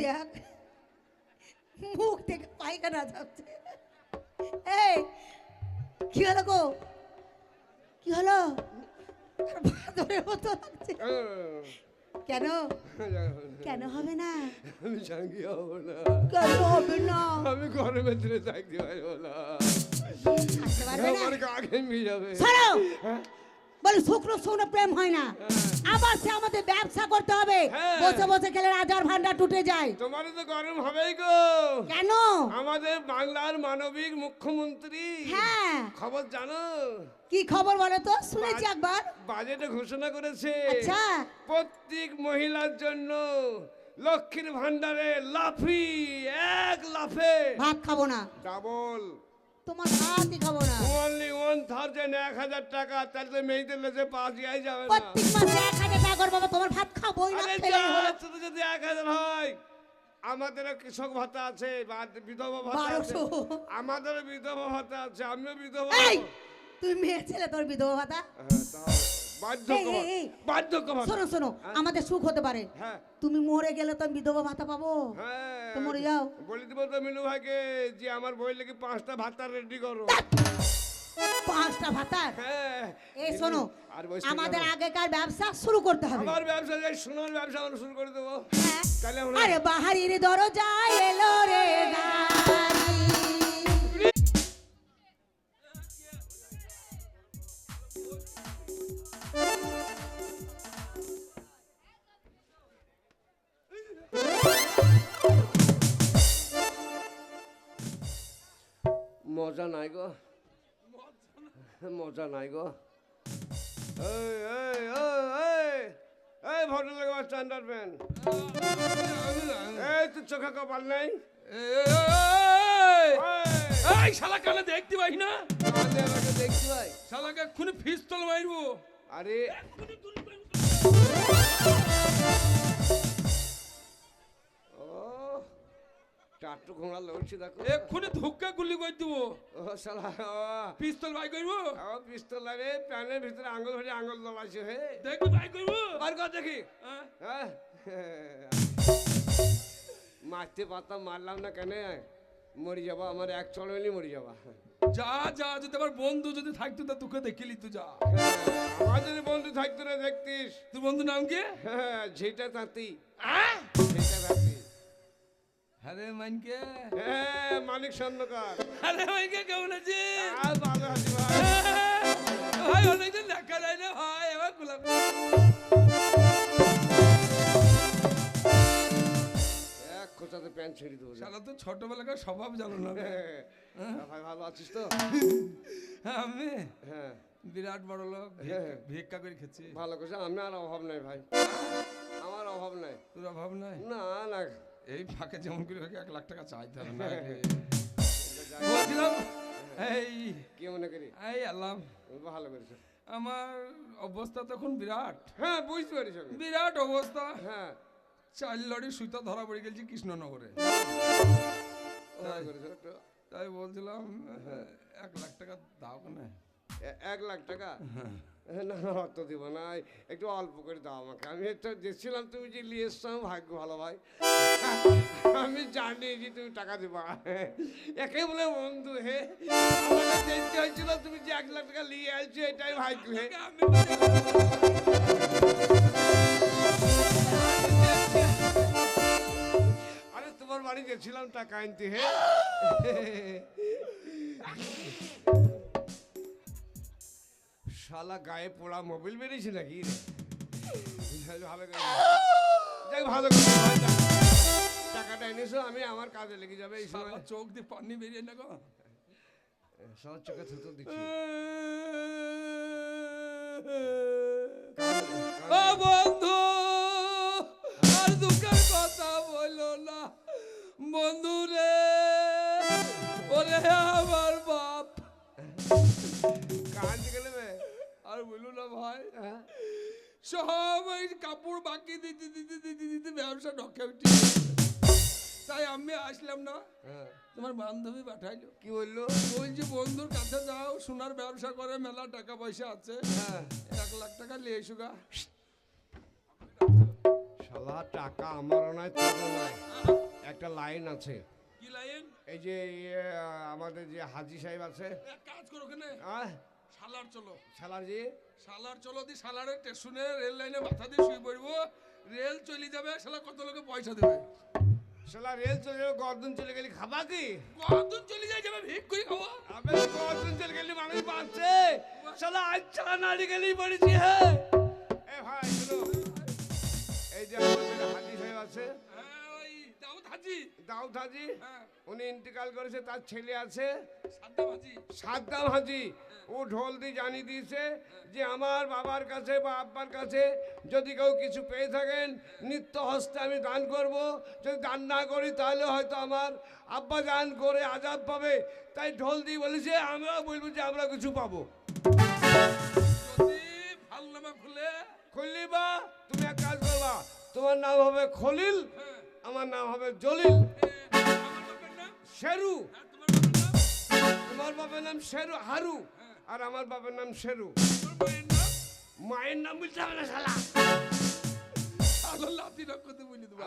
দেখ মুখ থেকে পায়খানা যাচ্ছে। এই কি হলো গো? কি হলো? বাদরের মতো লাগছে কেন? কেন হবে না? আমি সঙ্গী হব না। কেন হবে না? আমি ঘরের ভেতরে থাকতে পারব না। থাকতে পারবে না? আমার কাকে নিয়ে যাবে? বলে শুকনো শুকনো প্রেম হয় না। আবার সে আমাদের ব্যবসা করতে হবে। হ্যাঁ। বসে বসে খেলে রাজার ভান্ডার টুটে যায়। তোমারও তো গরম হবেই গো। কেন? আমাদের বাংলার মানবিক মুখ্যমন্ত্রী। হ্যাঁ। খবর জানো? কি খবর বলো তো? শুনেছি একবার। বাজেটে ঘোষণা করেছে। আচ্ছা। প্রত্যেক মহিলার জন্য লক্ষ্মীর ভান্ডারে লাফি এক লাফে। ভাত খাব না। ডাবল। তোমার হাতই খাব না অনলি ওয়ান থাউজেন্ড এক হাজার টাকা তাহলে তো মেয়েদের লেজে পাঁচ যাই যাবে না প্রত্যেক মাসে এক হাজার টাকা করে বাবা তোমার ভাত খাবোই না আরে খেলেই হলো। যা, শুধু যদি এক হাজার হয় আমাদেরও কৃষক ভাতা আছে বা বিধবা ভাতা আছে বারোশো। আমাদেরও বিধবা ভাতা আছে আমিও বিধবা তুই। মেয়ে ছেলে তোর বিধবা ভাতা হ্যাঁ, শোনো শোনো আমাদের সুখ হতে পারে। হ্যাঁ। তুমি মরে গেলে তো বিধবা ভাতা পাবো। হ্যাঁ। মরে যাও। বলে দিব তো ভাইকে যে আমার বই লেগে পাঁচটা ভাতা রেডি করো। পাঁচটা ভাতার হ্যাঁ। এই শোনো আর বসে আমাদের আগেকার ব্যবসা শুরু করতে হবে। আমার ব্যবসা যাই সোনার ব্যবসা আমরা শুরু করে দেবো। হ্যাঁ। আরে বাহারির দরজায় এলো রে মজা নাই গো মজা নাই গো এই এই এই এই এই ভদ্রলোক আমার স্ট্যান্ডার্ড ম্যান এই তুই চোখে কপাল নাই এই শালা কানে দেখতে পাই না? শালাকে মারবো আরে। টাট্টু ঘোড়া লড়ছি দেখো। এক্ষুনি ধুক্কা গুলি করে দেবো। ও শালা পিস্তল বাই করব? আমার পিস্তল লাগে প্যানের ভিতরে আঙুল ধরে আঙুল দলাইছে হে। দেখবি বাই করব? বার কর দেখি। হ্যাঁ? হ্যাঁ। মারতে পারতাম মারলাম না কেন? মরি যাবা আমার এক চড়মেলি মরি যাবা। যা যা যদি আমার বন্ধু যদি থাকতো তা তোকে দেখিলি তুই যা। হ্যাঁ, আমার যদি বন্ধু থাকতো না দেখতিস। তোর বন্ধু নাম কি? হ্যাঁ ঝিটা তাঁতি। আহ! আরে মাইনকে হ্যাঁ মানিক স্বর্ণকার। আরে মাইনকে কেমন আছে আর ভালো আছি ভাই। ভাই অনেকদিন দেখা যায় না ভাই এবার গোলাপ খোঁচাতে প্যান্ট ছেড়ে দেবো। শালা তো ছোটবেলাকার স্বভাব জানো না হ্যাঁ, ভাই ভালো আছিস তো? হ্যাঁ, আমি হ্যাঁ। বিরাট বড় লোক হ্যাঁ। ভিক্ষা- করে খেছি ভালো করছে? আমি আর অভাব নাই ভাই। আমার অভাব নাই। তোর অভাব নাই? না না। এই ফাঁকে যেমন করে হোক এক লাখ টাকা চাইতে হবে না। বলছিলাম? এই কি মনে করি? এই আল্লাহ। ভালো করেছ। আমার অবস্থা তখন বিরাট। হ্যাঁ বুঝতে পারিস বিরাট অবস্থা। হ্যাঁ। চার লড়ি সুতা ধরা পড়ে গেছি কৃষ্ণনগরে। তাই বলছিলাম এক লাখ টাকা দাও কেন এক লাখ টাকা? না না, অত দিব না একটু অল্প করে দাও আমাকে। আমি একটা দেখছিলাম তুমি যে নিয়ে এসছো ভাগ্য ভালো ভাই। আমি জানি যে তুমি টাকা দেবা। একে বলে বন্ধু হে আমাকে দেখতে হয়েছিল তুমি যে এক লাখ টাকা নিয়ে আসছো এটাই ভাগ্য হে। আরে তোমার বাড়ি গেছিলাম টাকা আনতে হে। শালা গায়ে পোড়া মোবিল বেরিয়েছে নাকি? ভালো করে ভালো। টাকাটা এনেছো আমি আমার কাজে লেগে যাবে এই সময়। চোখ দিয়ে পানি বেরিয়ে না গো। সবার চোখে থুতু দিচ্ছি। বন্ধু আর দুঃখের কথা বলো না। বন্ধু রে ওরে আমার বাপ। কাজ গেলে বে না ভাই? হ্যাঁ? সব ওই কাপড় বাকি দিতে দিতে দিতে দিতে ব্যবসা ঢকে। উঠি তাই আমি আসলাম না। হ্যাঁ। তোমার বান্ধবী পাঠাইলো। কি বলল? বলছি বন্ধুর কাছে যাও সোনার ব্যবসা করে মেলা টাকা পয়সা আছে। হ্যাঁ। এক লাখ টাকা নিয়ে এসো গা। শালা টাকা আমারও নাই তোরও নাই একটা লাইন আছে। কি লাইন? এই যে আমাদের যে হাজি সাহেব আছে। কাজ করো ওখানে। আহ সালার চলো। সালারজি সালার চলো দি সালারের স্টেশনে রেল লাইনে মাথা দিয়ে শুয়ে পড়ব। রেল চলে যাবে শালা কত লোকে পয়সা দেবে? শালা রেল চলে যাবে গর্দন চলে গেলি খাবা কি? কতদিন চলে যায় যাবে ভিক করে খাওয়া। আবে গর্দন চলে গেলি মানুষ বাঁচছে শালা আচ্ছা নাড়ি গেলি পড়েছি হে। এ ভাই এই যে আমাদের হাজি সাহেব আছে হ্যাঁ হাজি দাউদ হাজি হ্যাঁ। উনি ইন্তেকাল করেছে তার ছেলে আছে। সাদ্দাম হাজি হাজি ও ঢোল দিয়ে জানিয়ে দিয়েছে যে আমার বাবার কাছে বা আব্বার কাছে যদি কেউ কিছু পেয়ে থাকেন নিত্য হস্তে আমি দান করব। যদি দান না করি তাহলে হয়তো আমার আব্বা দান করে আজাব পাবে। তাই ঢোল দিয়ে বলেছে আমরাও বলব যে আমরা কিছু পাবো। খুলে। খুললি বা তুমি এক কাজ করবা। তোমার নাম হবে খলিল। হ্যাঁ। আমার নাম হবে জলিল। শেরু। তোমার বাবার নাম শেরু হারু। আর আমার বাবার নাম শেরু। মায়ের নাম বলতে হবে না শালা।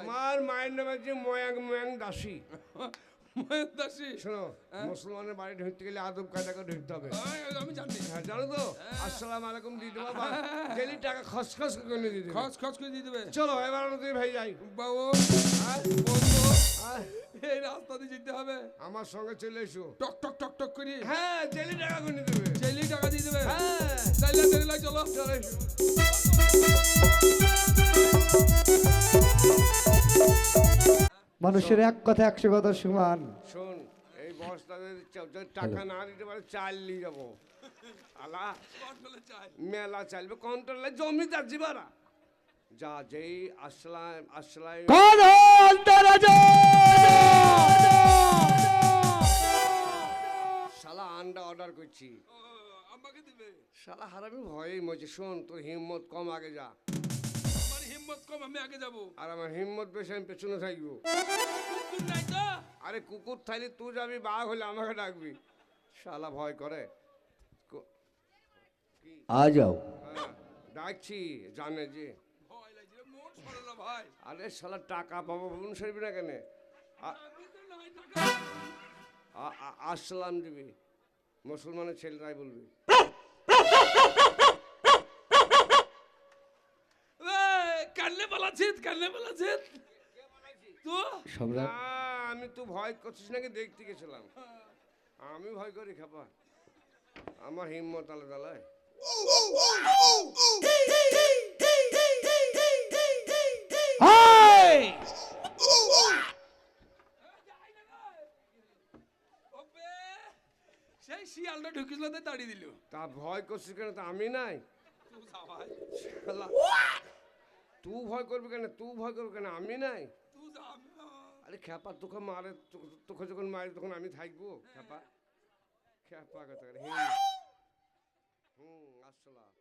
আমার মায়ের নাম হচ্ছে ময়াং ময়াং দাসী। মহেন দাসী শোনো মুসলমানের বাড়ি ঢুকতে গেলে আদব কায়দা করে ঢুকতে হবে আমি জানি। হ্যাঁ জানো তো? আসসালাম আলাইকুম দিয়ে দেবো ডেলি টাকা খসখস করে দিয়ে দেবে খস খস করে দিয়ে দেবে চলো এবার আমরা ভাই যাই। বাবু হ্যাঁ? বন্ধু হ্যাঁ? এই রাস্তা দিয়ে যেতে হবে। আমার সঙ্গে চলে এসো। টক টক টক টক করি। হ্যাঁ টাকা দেবে টাকা দিয়ে দেবে। হ্যাঁ। চলো। চলে এসো। মানুষের এক কথা একশো কথা সমান। শোন এই যদি টাকা না দিতে পারে চাল নিয়ে যাব। আলা মেলা চালবে কন্ট্রোলে জমিদার জিবারা। যা যেই আসলাম আসলাম কোন শালা আন্ডা অর্ডার করছি। ও, আমাকে দিবে। শালা হারামি ভয়েই মরছে। শোন তোর হিম্মত কম আগে যা। হিম্মত কম আমি আগে যাব। আর আমার হিম্মত বেশি আমি পেছনে থাকব। কুকুর নাই তো? আরে কুকুর থাইলে তুই যাবি বাঘ হলে আমাকে ডাকবি। শালা ভয় করে। আ যাও। হ্যাঁ, ডাকছি জানে যে। আরে শালা টাকা পাবো বলুন সরবি না কেন? আ- আমি তো নাই টাকা আ- আ- আসসালাম দিবি। মুসলমানের ছেলেরাই বলবি। এই, কান্নে পালাছিস কান্নে পালাছিস তো? সম্রাট না আমি তো ভয় করছিস নাকি? দেখতে গেছিলাম। আমি ভয় করি খাপা। আমার হিম্মত আলাদা আলায়। ওবে, সেই শিয়ালটা ঢুকিছিল তাই দাঁড়িয়ে দিল। তা ভয় করছিস কেন? তা আমি নাই। তুই ভয় করবি কেন তুই ভয় করবি কেন আমি নাই। আরে খেপা তোকে মারে তো- তোকে যখন মারে তখন আমি থাকব খেপা খেপা কথা হুম হুম আসসালাম